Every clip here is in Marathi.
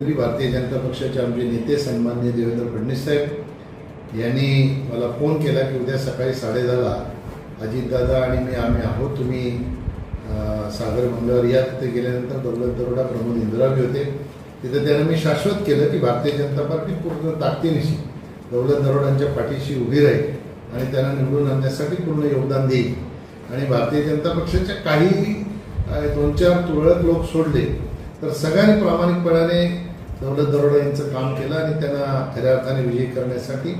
तरी भारतीय जनता पक्षाचे आमचे नेते सन्मान्य देवेंद्र फडणवीस साहेब यांनी मला फोन केला की उद्या सकाळी साडेदहाला अजितदादा आणि मी आम्ही आहोत. तुम्ही सागर मंगळवार या तिथे गेल्यानंतर दौलत दरोडा प्रमोद इंद्रावी होते. तिथे त्यानं मी शाश्वत केलं की भारतीय जनता पार्टी पूर्ण ताकदीनिशी दौलत दरोडांच्या पाठीशी उभी राहील आणि त्यांना निवडून आणण्यासाठी पूर्ण योगदान देईल. आणि भारतीय जनता पक्षाच्या काही दोन चार तुरळक लोक सोडले तर सगळ्यांनी प्रामाणिकपणाने दौलत दरोडा यांचं काम केलं आणि त्यांना खऱ्या अर्थाने विजयी करण्यासाठी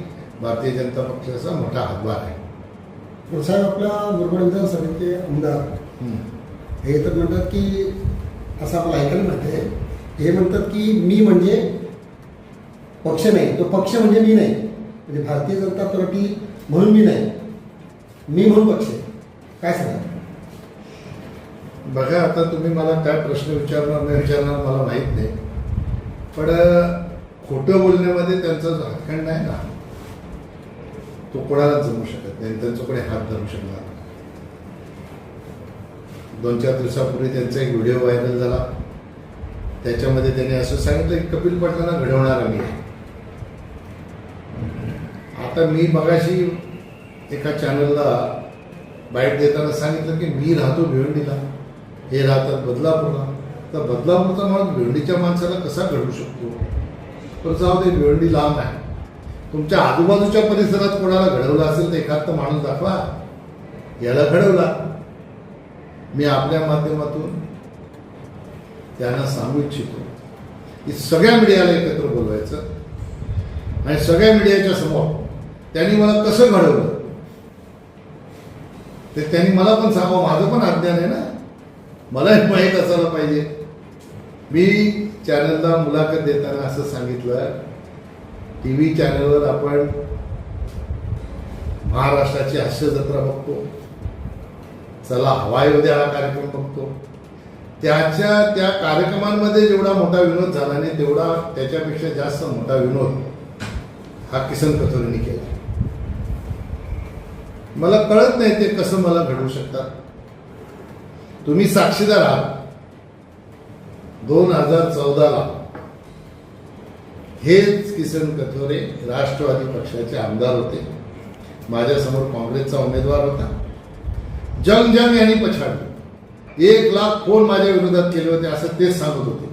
भारतीय जनता पक्षाचा मोठा हातभार आहे. साहेब आपल्या मुरबाड विधानसभेचे आमदार हे तर म्हणतात की असं आपल्याला ऐकायला मिळते हे म्हणतात की मी म्हणजे पक्ष नाही तो पक्ष म्हणजे मी नाही. म्हणजे भारतीय जनता पार्टी म्हणून मी नाही. मी म्हणून पक्ष आहे. काय सांगा बघा आता तुम्ही मला काय प्रश्न विचारणार नाही विचारणार मला माहीत नाही. पण खोटं बोलण्यामध्ये त्यांचा हातखंड आहे ना. तो कोणालाच जमू शकत नाही त्यांच्याकडे हात धरू शकणार दोन चार दिवसापूर्वी त्यांचा एक व्हिडिओ व्हायरल झाला. त्याच्यामध्ये त्यांनी असं सांगितलं की कपिल पाटलांना घडवणार मी आता मी मगाशी एका चॅनलला बाईट देताना सांगितलं की मी राहतो भिवंडीला. हे राहतात बदलापूरला. तर बदलापूरचा माणूस भिवंडीच्या माणसाला कसा घडू शकतो? पण जाऊ दे भिवंडी लांब आहे. तुमच्या आजूबाजूच्या परिसरात कोणाला घडवलं असेल तर एखाद माणूस दाखवा. याला घडवला. मी आपल्या माध्यमातून त्यांना सांगू इच्छितो. की सगळ्या मीडियाला एकत्र बोलवायचं. आणि सगळ्या मीडियाच्या समोर त्यांनी मला कसं घडवलं? ते त्यांनी मला पण सांगावं. माझं पण अज्ञान आहे ना? मलाही माहीत असायला पाहिजे. मी चॅनलला मुलाखत देताना असं सांगितलं टी व्ही चॅनलवर आपण महाराष्ट्राची हास्य जत्रा बघतो. चला हवाई उद्या हा कार्यक्रम बघतो. त्याच्या त्या कार्यक्रमांमध्ये जेवढा मोठा विनोद झाला नाही तेवढा त्याच्यापेक्षा जास्त मोठा विनोद हा किसन कथोरीने केला. मला कळत नाही ते कसं मला घडवू शकतात. तुम्ही साक्षीदार आहात. दोन हजार चौदाला हेच किसन कथोरे राष्ट्रवादी पक्षाचे आमदार होते. माझ्यासमोर काँग्रेसचा उमेदवार होता. जंग जंग यांनी पछाडलं. एक लाख फोन माझ्या विरोधात केले होते असं तेच सांगत होते.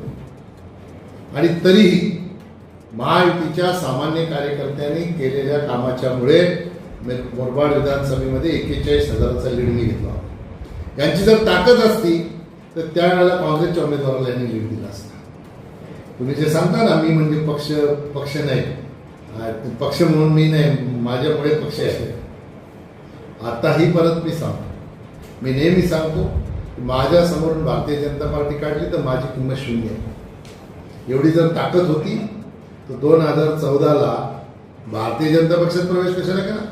आणि तरीही महायुतीच्या सामान्य कार्यकर्त्यांनी केलेल्या कामाच्यामुळे मुरबाड विधानसभेमध्ये एक्केचाळीस हजाराचा लीड मी घेतला यांची जर ताकद असती तर त्यावेळेला काँग्रेसच्या उमेदवाराला यांनी लीड दिला असता. तुम्ही जे सांगता ना मी म्हणजे पक्ष पक्ष नाही. पक्ष म्हणून मी नाही माझ्यामुळे पक्ष आहे. आताही परत मी सांगतो. मी नेहमी सांगतो माझ्या समोरून भारतीय जनता पार्टी काढली तर माझी किंमत शून्य आहे. एवढी जर ताकद होती तर दोन हजार चौदाला भारतीय जनता पक्षात प्रवेश कशाला करा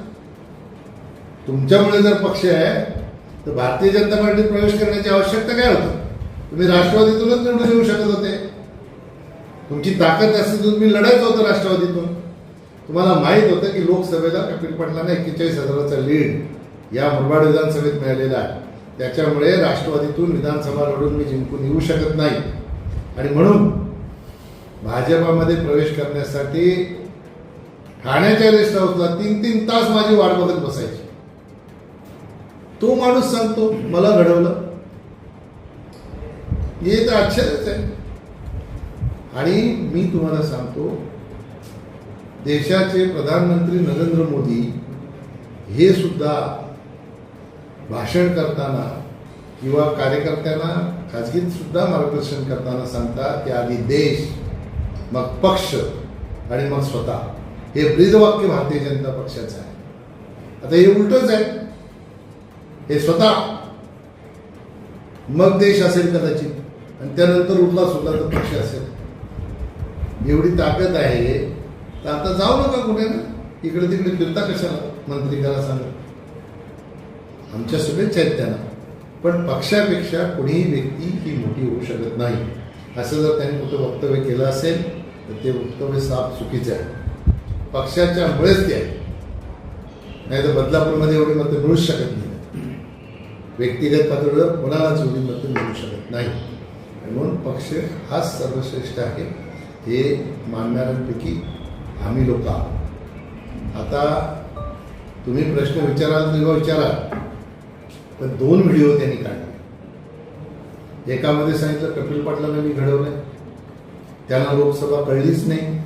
तुमच्यामुळे जर पक्ष आहे तर भारतीय जनता पार्टीत प्रवेश करण्याची आवश्यकता काय होतं? तुम्ही राष्ट्रवादीतूनच निवडून येऊ शकत होते. तुमची ताकद असती तुम्ही लढायचं होतं राष्ट्रवादीतून. तुम्हाला माहीत होतं की लोकसभेला कपिल पाटलांना एक्केचाळीस हजाराचा लीड या मुरबाड विधानसभेत मिळालेला आहे. त्याच्यामुळे राष्ट्रवादीतून विधानसभा लढून मी जिंकून येऊ शकत नाही. आणि म्हणून भाजपामध्ये प्रवेश करण्यासाठी ठाण्याच्या रेस्ट हाऊसला तीन तीन तास माझी वाट बघत बसायची. तो माणूस सांगतो मला घडवलं. हे तर आश्चर्यच आहे. आणि मी तुम्हाला सांगतो देशाचे प्रधानमंत्री नरेंद्र मोदी हे सुद्धा भाषण करताना किंवा कार्यकर्त्यांना खाजगीत सुद्धा मार्गदर्शन करताना सांगतात की आधी देश मग पक्ष आणि मग स्वतः. हे ब्रीदवाक्य भारतीय जनता पक्षाचं आहे. आता हे उलटच आहे. हे स्वतः. मग देश असेल कदाचित आणि त्यानंतर उरला सुद्धा तर पक्ष असेल. एवढी ताकद आहे. तर आता जाऊ नका कुठे ना. इकडे तिकडे फिरता कशाला? मंत्री करा सांगा. आमच्या शुभेच्छा आहेत त्यांना. पण पक्षापेक्षा कोणीही व्यक्ती ही मोठी होऊ शकत नाही. असं जर त्यांनी कुठं वक्तव्य केलं असेल तर ते वक्तव्य साफ चुकीचे आहे. पक्षाच्या मुळेच ते आहे. नाही तर बदलापूरमध्ये एवढी मतं मिळूच शकत नाही. व्यक्तिगत पातळीवर कोणालाच एवढी मतं मिळू शकत नाही. म्हणून पक्ष हाच सर्वश्रेष्ठ आहे. हे मानणाऱ्यांपैकी आम्ही लोक आहोत. आता तुम्ही प्रश्न विचाराल तेव्हा विचारा तर दोन व्हिडिओ त्यांनी काढले. एकामध्ये सांगितलं कपिल पाटलांना मी घडवलंय. त्यांना लोकसभा कळलीच नाही.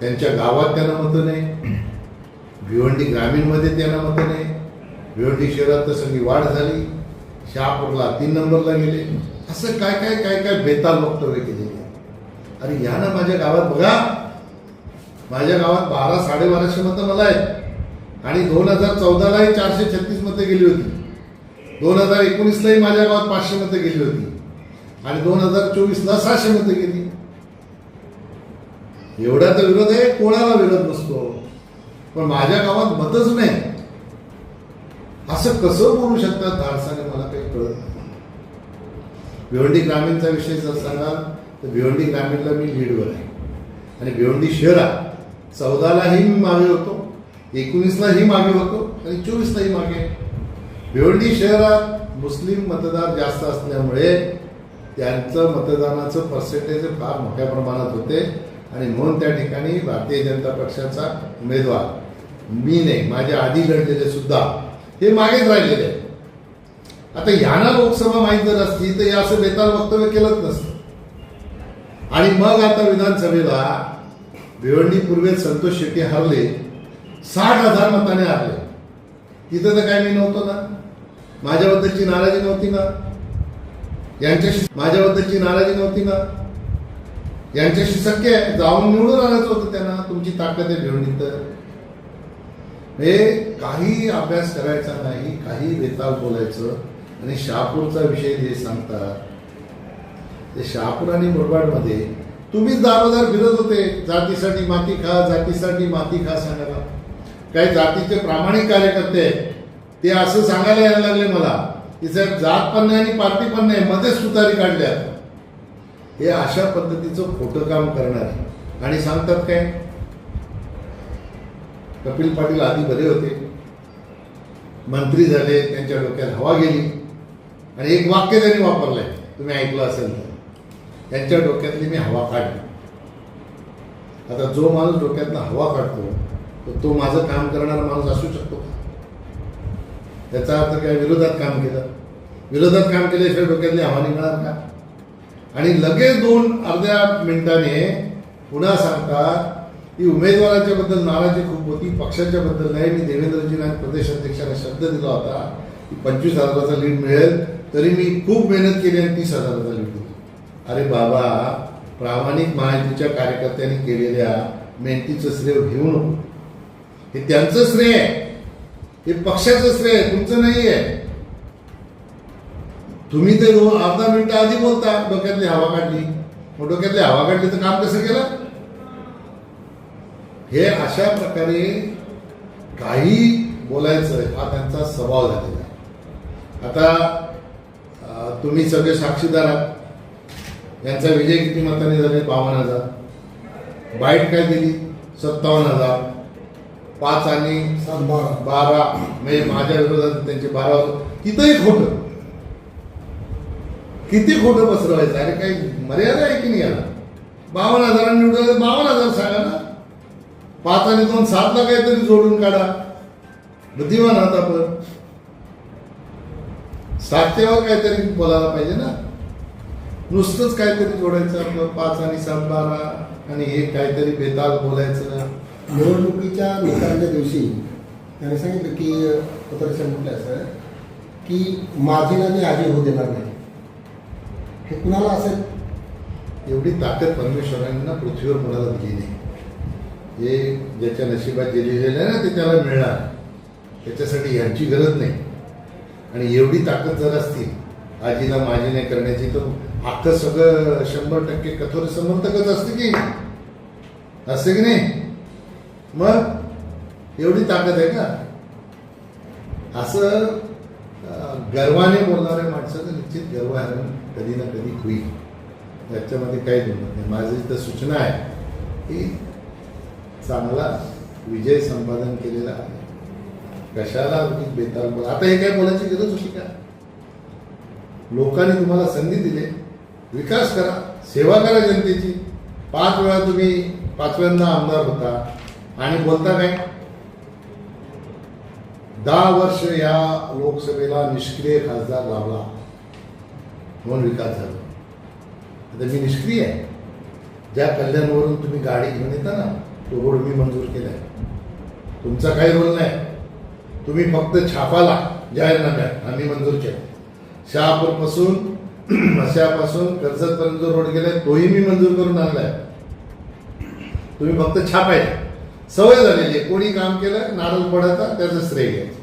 त्यांच्या गावात त्यांना मतं नाही. भिवंडी ग्रामीणमध्ये त्यांना मतं नाही. भिवंडी शहरात तर सगळी वाढ झाली. शहापूरला तीन नंबरला गेले. असं काय काय काय काय बेताल वक्तव्य केलेले आहे. अरे ह्यानं माझ्या गावात बघा. माझ्या गावात बारा साडेबाराशे मतं मला आहेत. आणि दोन हजार चौदालाही चारशे छत्तीस मतं गेली होती. दोन हजार एकोणीसलाही माझ्या गावात पाचशे मतं गेली होती. आणि दोन हजार चोवीसला सहाशे मतं गेली. एवढा तर विरोध आहे कोणाला विरोध नसतो. पण माझ्या गावात मतच नाही. असं कसं बोलू शकतात धाडसाने मला काही कळत नाही. भिवंडी ग्रामीणचा विषय जर सांगाल तर भिवंडी ग्रामीणला मी लीडवर आहे. आणि भिवंडी शहरात चौदालाही मी मागे होतो एकोणीसलाही मागे होतो आणि चोवीसलाही मागे. भिवंडी शहरात मुस्लिम मतदार जास्त असल्यामुळे त्यांचं मतदानाचं पर्सेंटेज फार मोठ्या प्रमाणात होते. आणि म्हणून त्या ठिकाणी भारतीय जनता पक्षाचा उमेदवार मी नाही माझ्या आधी लढलेले सुद्धा हे मागेच राहिलेले आहे आता ह्यांना लोकसभा माहीत जर असती तर असं बेताल वक्तव्य केलंच नसतं. आणि मग आता विधानसभेला भिवंडीपूर्वेत संतोष शेट्टी हरले साठ हजार मताने हरले. तिथं तर काय मी नव्हतो ना. माझ्याबद्दलची नाराजी नव्हती ना. यांच्याशी माझ्याबद्दलची नाराजी नव्हती ना. यांच्याशी शक्य आहे. जाऊन निवडून आणायचं होतं त्यांना. तुमची ताकद आहे भिवंडीत. तर हे काही अभ्यास करायचा नाही काही बेताल बोलायचं. आणि शहापूरचा विषय जे सांगतात ते शहापूर आणि मुरबाडमध्ये तुम्हीच दारोदार फिरत होते. जातीसाठी माती खा जातीसाठी माती खा सांगायला. काही जातीचे प्रामाणिक कार्यकर्ते आहेत. ते असं सांगायला यायला लागले मला की साहेब जात पण नाही आणि पार्टी पण नाही मध्येच सुतारी काढल्या. हे अशा पद्धतीचं खोटं काम करणार. आहे आणि सांगतात काय? कपिल पाटील आधी बरे होते. मंत्री झाले त्यांच्या डोक्यात हवा गेली. आणि एक वाक्य त्यांनी वापरलंय तुम्ही ऐकलं असेल तर. त्यांच्या डोक्यातली मी हवा काढली. आता जो माणूस डोक्यातनं हवा काढतो तर तो माझं काम करणारा माणूस असू शकतो का? त्याचा अर्थ काय? विरोधात काम केलं. विरोधात काम केल्याशिवाय डोक्यातली हवा निघणार का? आणि लगेच दोन अर्ध्या मिनिटाने पुन्हा सांगतात ही उमेदवाराच्या बद्दल नाराजी खूप होती. पक्षाच्या बद्दल नाही. मी देवेंद्रजींना प्रदेशाध्यक्षांना शब्द दिला होता की पंचवीस हजाराचा लीड मिळेल. तरी मी खूप मेहनत केली आणि तीस हजाराचा लीड दिली. अरे बाबा प्रामाणिक महायुतीच्या कार्यकर्त्यांनी केलेल्या मेहनतीचं श्रेय घेऊ नको. हे त्यांचं श्रेय आहे. हे पक्षाचं श्रेय आहे. तुमचं नाही आहे. तुम्ही ते अर्धा मिनिटं आधी बोलता. डोक्यातली हवा काढली. मग डोक्यातली हवा काढली तर काम कसं केलं? हे अशा प्रकारे काही बोलायचं हा त्यांचा स्वभाव झालेला आहे. आता तुम्ही सगळे साक्षीदार आहात. यांचा विजय किती मताने झाले? बावन्न हजार. बाईट काय दिली? सत्तावन्न हजार. पाच आणि बारा. म्हणजे माझ्या विरोधात त्यांचे बारा होते. तिथंही खोटं. किती खोटं पसरवायचं? अरे काही मर्यादा आहे की नाही याला? बावन्न हजारांनी निवडलं बावन्न हजार सांगा ना. पाच आणि दोन सातला काहीतरी जोडून काढा. बुद्धिमान आहात आपण सातच्यावर काहीतरी बोलायला पाहिजे ना. नुसतंच काहीतरी जोडायचं आपलं पाच आणि सात बारा आणि हे काहीतरी बेताल बोलायचं. निवडणुकीच्या निकालाच्या दिवशी त्याने सांगितलं की पत्रकार म्हटलं असं की माझी आणि आजी होऊ देणार नाही. हे कुणाला असेल? एवढी ताकद परमेश्वरांना पृथ्वीवर कोणाला दिली नाही. हे ज्याच्या नशिबात जे लिहिलेलं आहे ना ते त्याला मिळणार. त्याच्यासाठी यांची गरज नाही. आणि एवढी ताकद जर असती आजीला माझी नाही करण्याची तर अख्खं सगळं शंभर टक्के कठोर समर्थकच असते की असते की नाही? मग एवढी ताकद आहे का? असं गर्वाने गर्वाने बोलणाऱ्या माणसाचं निश्चित गर्वहरण कधी ना कधी होईल. याच्यामध्ये काही दुमत नाही. माझी तर सूचना आहे की चांगला विजय संपादन केलेला आहे. कशाला उगीच बेताल बोला आता हे काय बोलायची गरज होती का? लोकांनी तुम्हाला संधी दिली. विकास करा. सेवा करा जनतेची. पाच वेळा तुम्ही पाचव्यांदा आमदार होता. आणि बोलता काय? दहा वर्ष या लोकसभेला निष्क्रिय खासदार लावला म्हणून विकास झाला. आता मी निष्क्रिय आहे. ज्या कल्याणवरून तुम्ही गाडी घेऊन येता ना तो रोड मी मंजूर केलाय. तुमचा काही रोल नाही. तुम्ही फक्त छापाला जाहीरनाम्यात आम्ही मंजूर केला शहापूरपासून मशापासून कर्जतपर्यंत जो रोड गेलाय तोही मी मंजूर करून आणलाय. तुम्ही फक्त छापायचे सवय झालेली आहे. कोणी काम केलं नारळ पडायचा त्याचं श्रेय घ्यायचं.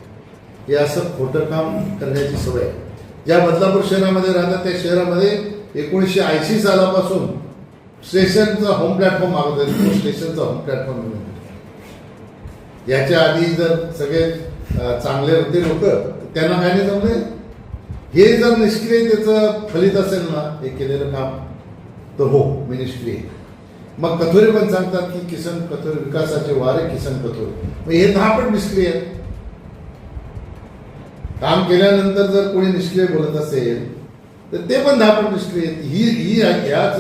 हे असं खोटं काम करण्याची सवय आहे. ज्या बदलापूर शहरामध्ये राहतात त्या शहरामध्ये एकोणीसशे ऐंशी सालापासून स्टेशनचा होम प्लॅटफॉर्म मागवत स्टेशनचा होम प्लॅटफॉर्म म्हणून. याच्या आधी जर सगळे चांगले होते लोक त्यांना काय नाही जमले. हे जर निष्क्रियतेचं फलित असेल ना हे केलेलं काम तर हो मी निष्क्रिय मग कथोरे पण सांगतात की किसन कथोरे विकासाचे वारे किसन कथोरे. मग हे दहा पण निष्क्रिय काम केल्यानंतर जर कोणी निष्क्रिय बोलत असेल तर ते पण दहा पण निष्क्रिय आहेत. ही ही याच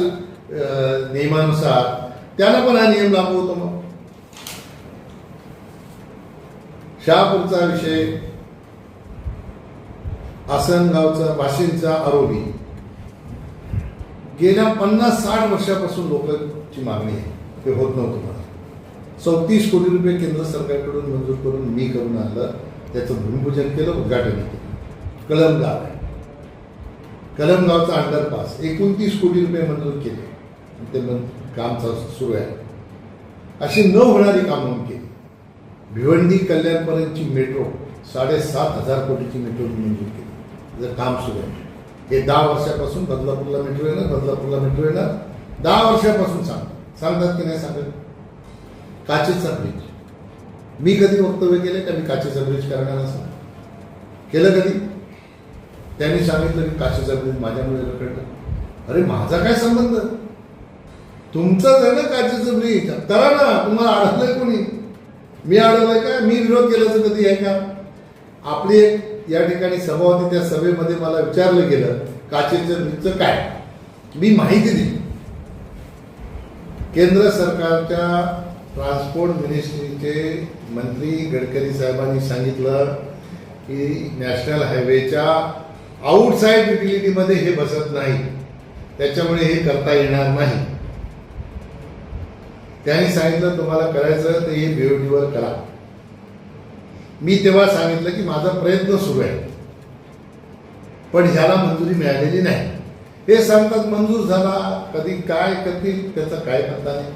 नियमानुसार. त्यांना पण हा नियम लागू होतो मग. शहापूरचा विषय आसनगावचा वाशिंदचा आरोपी. गेल्या पन्नास साठ वर्षापासून लोकांची मागणी आहे. ते होत नव्हतं मला. चौतीस कोटी रुपये केंद्र सरकारकडून मंजूर करून मी करून आणलं. त्याचं भूमिपूजन केलं उद्घाटन केलं. कलमगाव. आहे कलमगावचा अंडरपास एकोणतीस कोटी रुपये मंजूर केले. ते मन काम सुरू आहे. अशी न होणारी कामं केली. भिवंडी कल्याणपर्यंतची मेट्रो साडेसात हजार कोटीची मेट्रो मंजूर केली. त्याचं काम सुरू आहे. हे दहा वर्षापासून बदलापूरला मेट्रो येणार बदलापूरला मेट्रो येणार. दहा वर्षापासून सांगतात सांगतात की नाही सांगत? काचेचा ब्रिज मी कधी वक्तव्य केले का मी काचेचा ब्रिज करणार असं? केलं कधी? त्यांनी सांगितलं की काचेचा ब्रिज माझ्यामुळे रखडलं. अरे माझा काय संबंध? तुमचं आहे ना काचेचं ब्रिज करा ना तुम्हाला अडकलंय कोणी? मी अडवलंय का? मी विरोध केल्याचं कधी आहे का? आपली एक या ठिकाणी सभा होती त्या सभेमध्ये मला विचारलं गेलं काचेचं ब्रिजचं काय? मी माहिती दिली. केंद्र सरकारच्या ट्रान्सपोर्ट मिनिस्ट्रीचे मंत्री गडकरी साहेबांनी सांगितलं की नॅशनल हायवेच्या आउटसाईड युटिलिटीमध्ये हे बसत नाही. त्याच्यामुळे हे करता येणार नाही. त्यांनी सांगितलं तुम्हाला करायचं तर हे बीओडीवर करा. मी तेव्हा सांगितलं की माझा प्रयत्न सुरू आहे. पण ह्याला मंजुरी मिळालेली नाही. हे सांगतात मंजूर झाला कधी काय करतील त्याचा काय पत्ता नाही.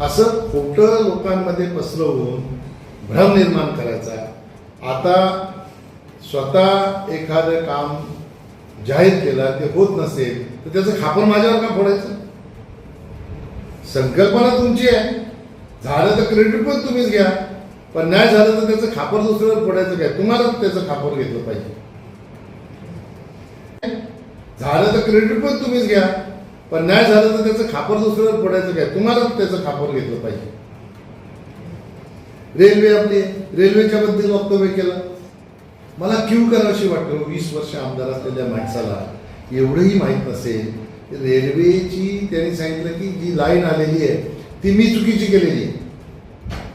असं खोटं लोकांमध्ये पसरवून भ्रम निर्माण करायचा आता स्वतः एखादं काम जाहीर केलं ते होत नसेल तर त्याचं खापर माझ्यावर का फोडायचं? संकल्पना तुमची आहे. झालं तर क्रेडिट पण तुम्हीच घ्या. पण नाही झालं तर त्याचं खापर दुसऱ्यावर पडायचं काय? तुम्हालाच त्याचं खापर घेतलं पाहिजे. झालं तर क्रेडिट पण तुम्हीच घ्या. पण नाही झालं तर त्याचं खापर दुसऱ्यावर पडायचं काय? तुम्हालाच त्याचं खापर घेतलं पाहिजे. रेल्वे आपली रेल्वेच्या बद्दल वक्तव्य केलं. मला क्यू करावशी वाटतं. वीस वर्ष आमदार असलेल्या माणसाला एवढंही माहीत नसेल. रेल्वेची त्यांनी सांगितलं की जी लाईन आलेली आहे ती मी चुकीची केलेली. आहे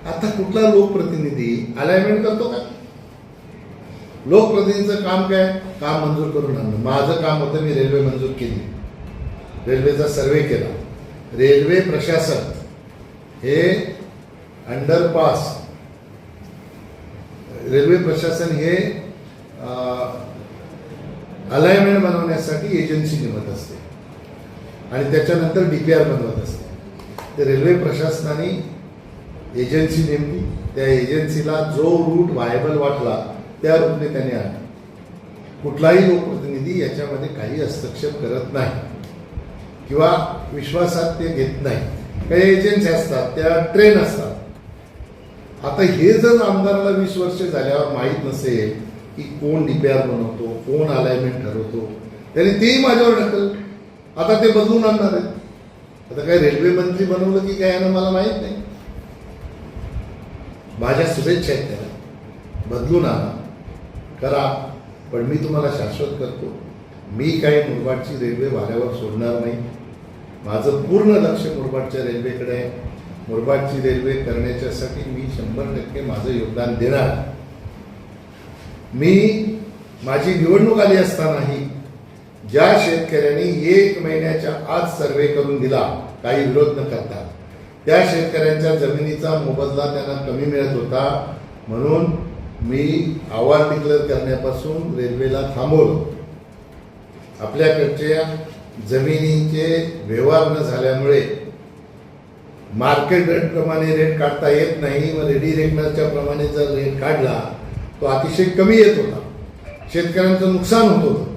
आता कुठला लोकप्रतिनिधी अलाइनमेंट करतो का? लोकप्रतिनिधीचं काम काय? काम मंजूर करून आणलं माझं काम होतं मी रेल्वे मंजूर केली. रेल्वेचा सर्वे केला. रेल्वे प्रशासन हे अंडरपास रेल्वे प्रशासन हे अलाइनमेंट बनवण्यासाठी एजन्सी नेमत असते. आणि त्याच्यानंतर डी पी आर बनवत असते. ते रेल्वे प्रशासनाने एजन्सी नेमली त्या एजन्सीला जो रूट व्हायबल वाटला त्या रूटने त्याने आणला. कुठलाही लोकप्रतिनिधी याच्यामध्ये काही हस्तक्षेप करत नाही. किंवा विश्वासात ते घेत नाही. काही एजन्सी असतात त्या ट्रेन असतात. आता हे जर आमदाराला वीस वर्ष झाल्यावर माहीत नसेल की कोण डीपीआर बनवतो कोण अलाइनमेंट ठरवतो त्याने तेही माझ्यावर ढकल आता ते बदलून आणणार आहेत. आता काय रेल्वे मंत्री बनवलं की काय यानं मला माहीत नाही. माझ्या शुभेच्छा आहेत त्याला. बदलून आणा. करा. पण मी तुम्हाला शाश्वत करतो. मी काही मुरबाडची रेल्वे वाऱ्यावर सोडणार नाही. माझं पूर्ण लक्ष मुरबाडच्या रेल्वेकडे आहे. मुरबाडची रेल्वे करण्याच्यासाठी मी शंभर टक्के माझं योगदान देणार. मी माझी निवडणूक आली असतानाही ज्या शेतकऱ्यांनी एक महिन्याच्या आत सर्वे करून दिला काही विरोध न करता. त्या शेतकऱ्यांच्या जमिनीचा मोबदला त्यांना कमी मिळत होता. म्हणून मी आव्हान डिक्लेअर करण्यापासून रेल्वेला थांबवलं. आपल्याकडच्या जमिनीचे व्यवहार न झाल्यामुळे मार्केट रेटप्रमाणे रेट काढता येत नाही व रेडी रेकनरच्या प्रमाणे जर रेट काढला तो अतिशय कमी येत होता. शेतकऱ्यांचं नुकसान होत होतं.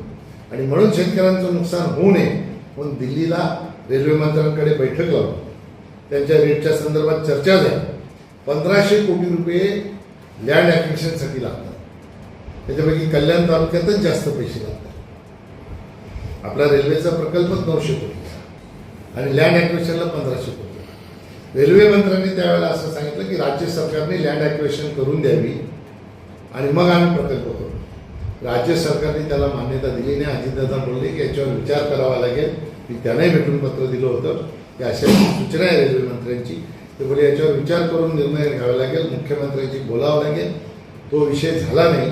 आणि म्हणून शेतकऱ्यांचं नुकसान होऊ नये म्हणून दिल्लीला रेल्वे मंत्र्यांकडे बैठक लावली. त्यांच्या रेटच्या संदर्भात चर्चा झाली. पंधराशे कोटी रुपये लँड ॲक्विशनसाठी लागतात. त्याच्यापैकी कल्याण तालुक्यातच जास्त पैसे लागतात. आपला रेल्वेचा प्रकल्पच नऊशे कोटीचा आणि लँड ॲक्विशनला पंधराशे कोटी. रेल्वे मंत्र्यांनी त्यावेळेला असं सांगितलं की राज्य सरकारने लँड ॲक्विशन करून द्यावी. आणि मग आम्ही प्रकल्प करू. राज्य सरकारने त्याला मान्यता दिली नाही. अजितदादा बोलले की याच्यावर विचार करावा लागेल. मी त्यांनाही भेटून पत्र दिलं होतं. की अशा सूचना आहे रेल्वे मंत्र्यांची. ते बोले याच्यावर विचार करून निर्णय घ्यावा लागेल. मुख्यमंत्र्यांची बोलावं लागेल. तो विषय झाला नाही.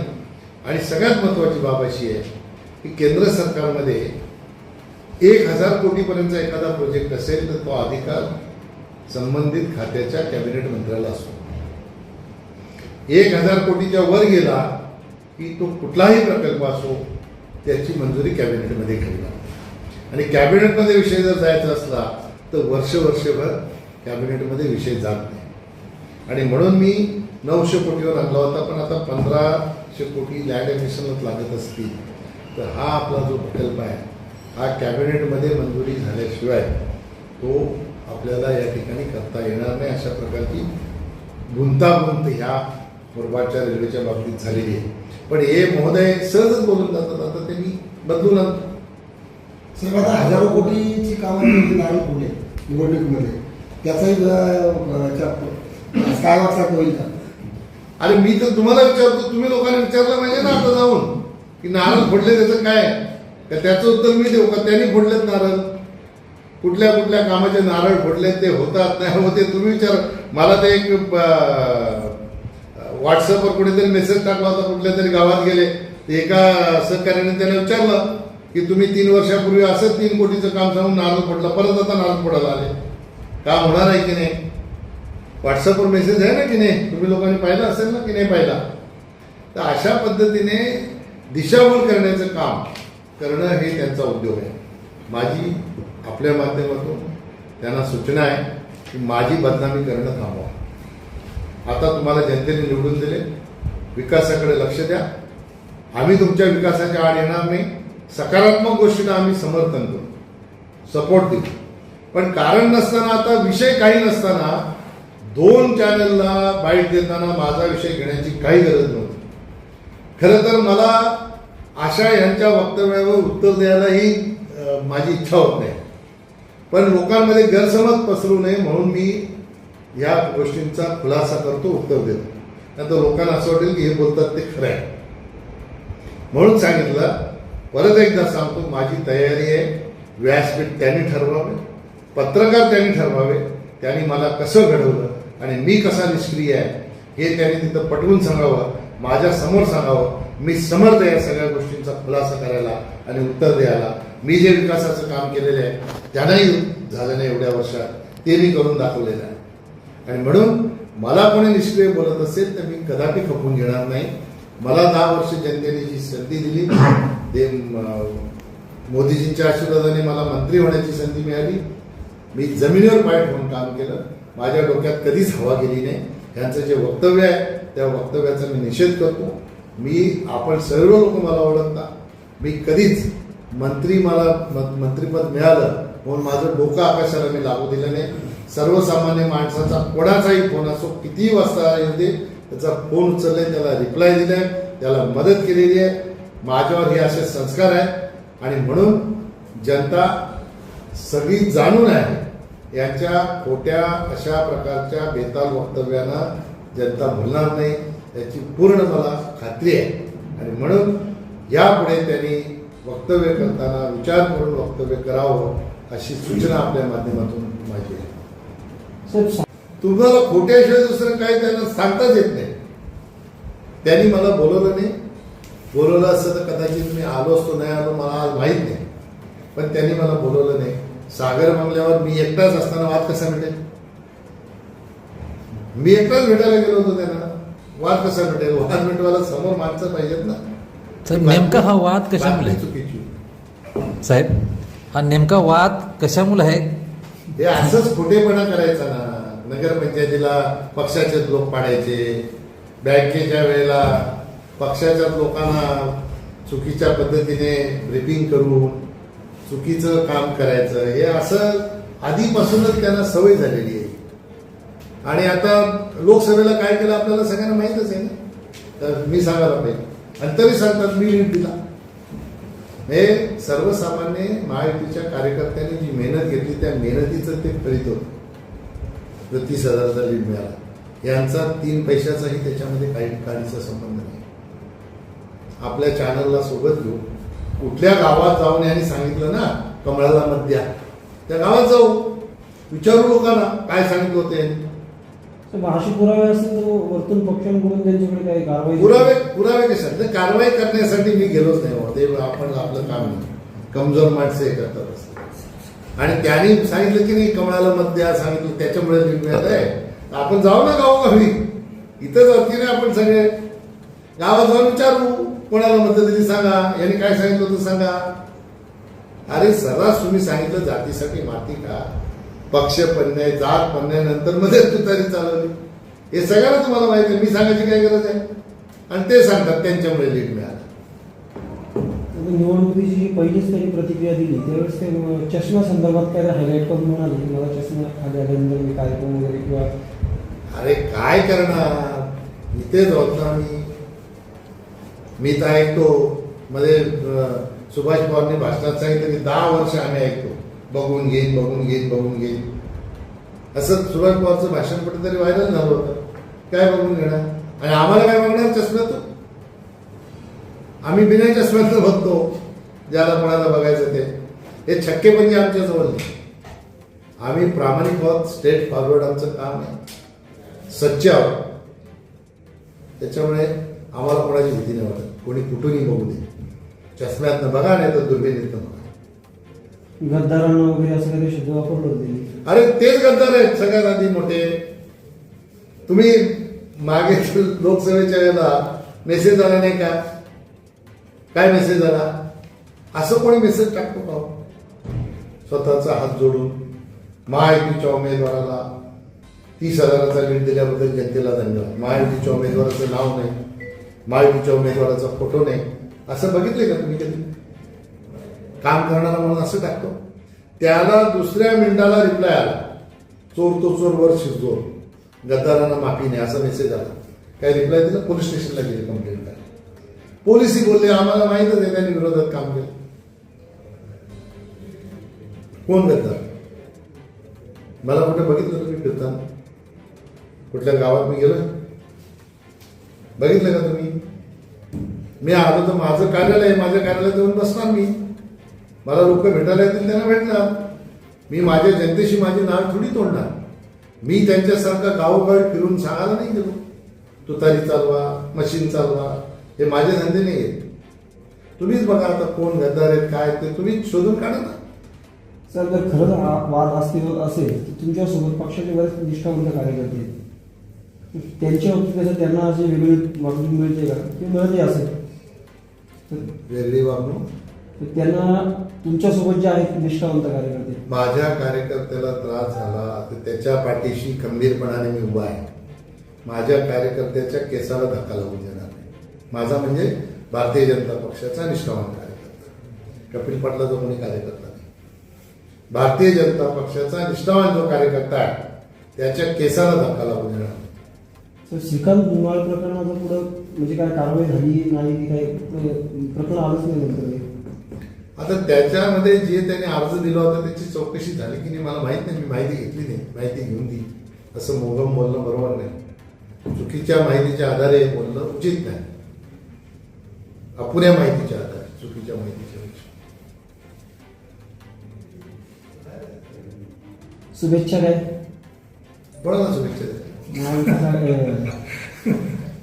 आणि सगळ्यात महत्त्वाची बाब अशी आहे की केंद्र सरकारमध्ये एक हजार कोटीपर्यंतचा एखादा प्रोजेक्ट असेल तर तो अधिकार संबंधित खात्याच्या कॅबिनेट मंत्र्याला असतो. एक हजार कोटीच्या वर गेला की तो कुठलाही प्रकल्प असो त्याची मंजुरी कॅबिनेटमध्ये घ्यावी लागते आणि कॅबिनेटमध्ये विषय जर जायचा असला तर वर्ष वर्षभर कॅबिनेटमध्ये विषय जात नाही. आणि म्हणून मी नऊशे कोटीवर आणला होता पण आता पंधराशे कोटी लँड ॲक्विशनच लागत असतील तर हा आपला जो प्रकल्प आहे हा कॅबिनेटमध्ये मंजुरी झाल्याशिवाय तो आपल्याला या ठिकाणी करता येणार नाही अशा प्रकारची गुंतागुंत ह्या मुरबाडच्या रेल्वेच्या बाबतीत झालेली आहे. पण हे महोदय सहजच बोलून जातात. आता ते मी बदलून आणतो साहेब आता हजारो कोटीची कामं पुणे निवडणुकीमध्ये. त्याचाही काय वाटतात होईल का? अरे मी तर तुम्हाला विचारतो तुम्ही लोकांनी विचारलं पाहिजे ना आता जाऊन की नारळ फोडले त्याचं काय? का त्याचं उत्तर मी देऊ का? त्यांनी फोडलेत नारळ कुठल्या कुठल्या कामाचे नारळ फोडले ते होतात. नाही होते तुम्ही विचार. मला ते एक व्हॉट्सअपवर कुठेतरी मेसेज टाकला होता कुठल्या तरी गावात गेले. एका सहकार्याने त्याने विचारलं की तुम्ही तीन वर्षापूर्वी असंच तीन कोटीचं काम सांगून नारळ फोडला परत आता नारळ फोडायला आले. काम होणार आहे की नाही? व्हॉट्सअपवर मेसेज आहे ना की नाही? तुम्ही लोकांनी पाहिला असेल ना की नाही पाहिला? तर अशा पद्धतीने दिशाभूल करण्याचं काम करणं हे त्यांचा उद्योग आहे. माझी आपल्या माध्यमातून त्यांना सूचना आहे की माझी बदनामी करणं थांबवा. आता तुम्हाला जनतेने निवडून दिले. विकासाकडे लक्ष द्या. आम्ही तुमच्या विकासाच्या आड येणार नाही. सकारात्मक गोष्टींना आम्ही समर्थन करू. सपोर्ट देऊ. पण कारण नसताना आता विषय काही नसताना दोन चॅनलला बाईट देताना माझा विषय घेण्याची काही गरज नव्हती. खरं तर मला आशा यांच्या वक्तव्यावर उत्तर द्यायलाही माझी इच्छा होत नाही. पण लोकांमध्ये गैरसमज पसरू नये म्हणून मी या गोष्टींचा खुलासा करतो उत्तर देतो. नंतर लोकांना असं वाटेल की हे बोलतात ते खरं आहे. म्हणून सांगितलं परत एकदा सांगतो माझी तयारी आहे व्यासपीठ त्यांनी ठरवावे पत्रकार त्यांनी ठरवावे त्यांनी मला कसं घडवलं आणि मी कसा निष्क्रिय आहे हे त्यांनी तिथं पटवून सांगावं माझ्यासमोर सांगावं. मी समर्थ आहे या सगळ्या गोष्टींचा खुलासा करायला आणि उत्तर द्यायला. मी जे विकासाचं काम केलेलं आहे त्यांनाही झालं नाही एवढ्या वर्षात ते मी करून दाखवलेलं आहे. आणि म्हणून मला कोणी निष्क्रिय बोलत असेल तर मी कदापि खपून घेणार नाही. मला दहा वर्ष जनतेने जी संधी दिली ते मोदीजींच्या आशीर्वादाने मला मंत्री होण्याची संधी मिळाली. मी जमिनीवर पाय ठेवून काम केलं. माझ्या डोक्यात कधीच हवा गेली नाही. ह्यांचं जे वक्तव्य आहे त्या वक्तव्याचा मी निषेध करतो. मी आपण सर्व लोक मला ओळखता. मी कधीच मंत्री मला म- मंत्रिपद मिळालं म्हणून माझं डोकं आकाशाला मी लागू दिलं नाही. सर्वसामान्य माणसाचा कोणाचाही फोन असो कितीही वाजता येऊ दे त्याचा फोन उचललाय त्याला रिप्लाय दिलाय त्याला मदत केलेली आहे. माझ्यावर हे असे संस्कार आहेत. आणि म्हणून जनता सगळी जाणून आहे यांच्या खोट्या अशा प्रकारच्या बेताल वक्तव्यानं जनता भुलणार नाही याची पूर्ण मला खात्री आहे. आणि म्हणून यापुढे त्यांनी वक्तव्य करताना विचार करून वक्तव्य करावं अशी सूचना आपल्या माध्यमातून माझी आहे. तुम्हाला खोट्याशिवाय दुसरं काही त्यांना सांगताच येत नाही. त्यांनी मला बोलवलं नाही. बोलवलं असतं तर कदाचित मी आलो असतो नाही आलो मला आज माहीत नाही. पण त्यांनी मला बोलवलं नाही. सागर बंगल्यावर मी एकटाच असताना वाद कसा मिळेल मी एकटाच भेटायला गेलो होतो त्यांना. वाद कसा मिळेल वाद मिटवायला समोर माणसं पाहिजेत ना. तर नेमका हा वाद कशामुळे चुकीची. साहेब हा नेमका वाद कशामुळे आहे? हे असंच खोटेपणा करायचा ना. नगरपंचायतीला पक्षाचेच लोक पाडायचे. बँकेच्या वेळेला पक्षाच्या लोकांना चुकीच्या पद्धतीने ब्रिफिंग करून चुकीचं काम करायचं. हे असं आधीपासूनच त्यांना सवय झालेली आहे. आणि आता लोकसभेला काय केलं आपल्याला सगळ्यांना माहीतच आहे ना. तर मी सांगायला पाहिजे आणि तरी सांगतात मी लीड दिला. हे सर्वसामान्य महायुतीच्या कार्यकर्त्यांनी जी मेहनत घेतली त्या मेहनतीचं ते फलित होतं. तर तीस हजारचा लीड मिळाला. यांचा तीन पैशाचाही त्याच्यामध्ये काही काळीचा संबंध नाही. आपल्या चॅनलला सोबत घेऊ कुठल्या गावात जाऊन यांनी सांगितलं ना कमळाला मत द्या. त्या गावात जाऊ. विचारू लोकांना काय सांगितलं होते? पुरावे असतील तर वरतून पक्षांकडून त्यांच्याकडे काही कारवाई पुरावे पुरावे तर कारवाई करण्यासाठी मी गेलोच नाही हो. ते आपण आपलं काम नाही. कमजोर माणसं हे करतात असं. आणि त्यांनी सांगितलं की नाही कमळाला मत द्या सांगितलं त्याच्यामुळे लीड आहे. आपण जाऊ ना गावोगावी. इथं जाऊ की नाही आपण सगळे गावात जाऊन विचारू. कोणाला मत दिली सांगा. यांनी काय सांगितलं होतं सांगा. अरे सर्रास तुम्ही सांगितलं जातीसाठी माती का? पक्ष पण नाही जात पण नाही नंतर मध्ये तुतारी चालवली. हे सगळ्यांना तुम्हाला माहिती आहे मी सांगायची काय गरज आहे? आणि ते सांगतात त्यांच्यामुळे लीड मिळाला. निवडणुकीची जी पहिलीच त्यांनी प्रतिक्रिया दिली त्यावेळेस ते चष्मा संदर्भात काय हायलाईट करून म्हणाले? की मला चष्मा आल्यानंतर मी कार्यक्रम वगैरे किंवा अरे काय करणार? इथेच होत ना मी मी तर ऐकतो. मध्ये सुभाष पवारने भाषणात सांगितलं की दहा वर्ष आम्ही ऐकतो. बघून घेईन बघून घेईन बघून घेईन. असं सुभाष पवारचं भाषण कुठेतरी व्हायरल झालं होतं. काय बघून घेणार? आणि आम्हाला काय बघणार? चष्म्यात आम्ही बिना चष्म्यातनं बघतो ज्याला कोणाला बघायचं ते. हे छक्के म्हणजे आमच्याजवळ नाही. आम्ही प्रामाणिक आहोत स्टेट फॉरवर्ड आमचं काम आहे. सच्चे आहोत. त्याच्यामुळे आम्हाला कोणाची भीती नाही वाटत. कोणी कुठूनही बघू दे. चष्म्यातनं बघा नाही तर दुर्बिणीतनं बघा. गद्दारांना वगैरे असं काही शब्द वापरलं होते. अरे तेच गद्दार आहेत सगळ्यात आधी मोठे. तुम्ही मागे लोकसभेच्या वेळेला मेसेज आला नाही का? काय मेसेज आला? असं कोणी मेसेज टाकतो का हो? स्वतःचा हात जोडून. महायुतीच्या उमेदवाराला तीस हजाराचा लीड दिल्याबद्दल जनतेला धन्यवाद. महायुतीच्या उमेदवाराचं नाव नाही. महायुतीच्या उमेदवाराचा फोटो नाही. असं बघितलंय का तुम्ही कधी? काम करणारा म्हणून असं टाकतो. त्याला दुसऱ्या मिनिटाला रिप्लाय आला. चोर तो चोर वर शिजतो गद्दारांना माफी नाही असा मेसेज आला. काय रिप्लाय दिला? पोलीस स्टेशनला गेले कंप्लेंट करायला. पोलिसही बोलले आम्हाला माहीतच आहे त्यांनी विरोधात काम केलं. कोण गद्दार? मला कुठे बघितलं तुम्ही फिरताना? कुठल्या गावात मी गेलो बघितलं का तुम्ही? मी आलो तर माझं कार्यालय आहे माझ्या कार्यालयात येऊन बसणार मी. मला लोक भेटायला येतील त्यांना भेटणार. मी माझ्या जनतेशी माझी नाव थोडी तोडणार. मी त्यांच्यासारखा गावोगावी फिरून सांगायला नाही गेलो. तुतारी चालवा मशीन चालवा हे माझे धंदे नाही आहेत. तुम्हीच बघा आता कोण गद्दार आहेत काय ते तुम्ही शोधून काढा ना. सर जर खरंच हा वाद अस्तित्व असेल तर तुमच्यासोबत पक्षाचे बरेच निष्ठावंत कार्यकर्ते आहेत. त्यांच्या बाबतीत कसं त्यांना अशी वेगळी वागणूक मिळते का? की मिळते असेल. तर वेगळी वागणूक? तर त्यांना तुमच्यासोबत जे आहेत निष्ठावंत कार्यकर्ते. माझ्या कार्यकर्त्याला त्रास झाला तर त्याच्या पाठीशी खंबीरपणाने मी उभा आहे. माझ्या कार्यकर्त्याच्या केसाला धक्का लागू देणार नाही. माझा म्हणजे भारतीय जनता पक्षाचा निष्ठावान कार्यकर्ता. कपिल पाटलाचा कोणी कार्यकर्ता नाही. भारतीय जनता पक्षाचा निष्ठावान जो कार्यकर्ता आहे त्याच्या केसाला धक्का लागू देणार नाही. सर श्रीकांत धुमाळ प्रकरणाचं पुढं म्हणजे काय कारवाई झाली नाही काही प्रकरण आलंच नाही. आता त्याच्यामध्ये जे त्याने अर्ज दिला होता त्याची चौकशी झाली की नाही मला माहीत नाही मी माहिती घेतली नाही माहिती घेऊन दी असं मोगम बोलणं बरोबर नाही. चुकीच्या माहितीच्या आधारे बोलणं उचित नाही. अपुऱ्या माहितीच्या आधारे चुकीच्या माहितीच्या शुभेच्छा काय? शुभेच्छा द्या महाविकास अ,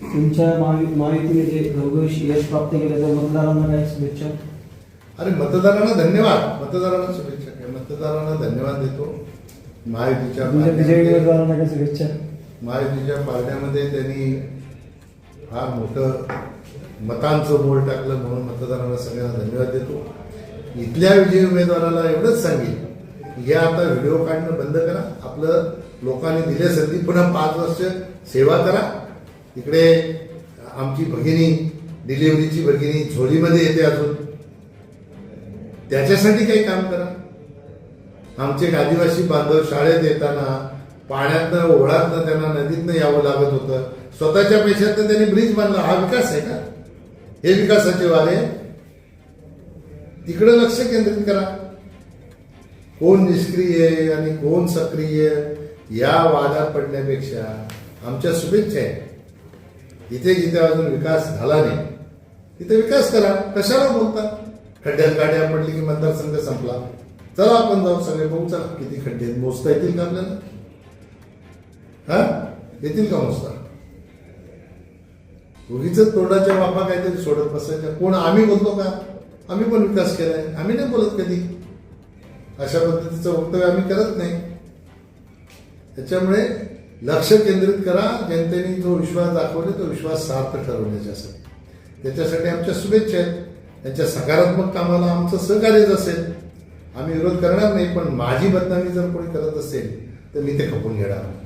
तुमच्या महायुतीने जे घरोघरी यश प्राप्त केलं त्या मतदारांना काय शुभेच्छा? अरे मतदारांना धन्यवाद. मतदारांना शुभेच्छा. काय मतदारांना धन्यवाद देतो. महायुतीच्या काय शुभेच्छा? महायुतीच्या पार्ट्यामध्ये त्यांनी फार मोठं मतांचं मोल टाकलं म्हणून मतदारांना सगळ्यांना धन्यवाद देतो. इथल्या विजयी उमेदवाराला एवढंच सांगेल या आता व्हिडिओ काढणं बंद करा. आपलं लोकांनी दिले संधी. पुन्हा पाच वर्ष सेवा करा. इकडे आमची भगिनी डिलिव्हरीची भगिनी झोळीमध्ये येते अजून. त्याच्यासाठी काही काम करा. आमचे आदिवासी बांधव शाळेत येताना पाण्यातनं ओळातनं त्यांना नदीतनं यावं लागत होतं. स्वतःच्या पैशातनं त्यांनी ब्रिज बांधला. हा विकास आहे का? हे विकासाचे वारे तिकडे लक्ष केंद्रित करा. कोण निष्क्रिय आणि कोण सक्रिय या वादात पडण्यापेक्षा आमच्या शुभेच्छा आहे इथे जिथे अजून विकास झाला नाही तिथे विकास करा. कशाला बोलता? खड्ड्यात गाड्या पडली की मतदारसंघ संपला. चला आपण जाऊ सगळे बघू चला. किती खड्डे आहेत? मोजता येतील का आपल्याला? हा? येतील का मोजता? उगीच तोंडाच्या बापा काहीतरी सोडत बसायच्या. कोण आम्ही बोलतो का? आम्ही पण विकास केलाय. आम्ही नाही बोलत कधी. अशा पद्धतीचं वक्तव्य आम्ही करत नाही. त्याच्यामुळे लक्ष केंद्रित करा. जनतेने जो विश्वास दाखवले तो विश्वास सार्थ ठरवण्याच्यासाठी. त्याच्यासाठी आमच्या शुभेच्छा आहेत. त्यांच्या सकारात्मक कामाला आमचं सहकार्यच असेल आम्ही विरोध करणार नाही पण माझी बदनामी जर कोणी करत असेल तर मी ते खपून घेणार. नाही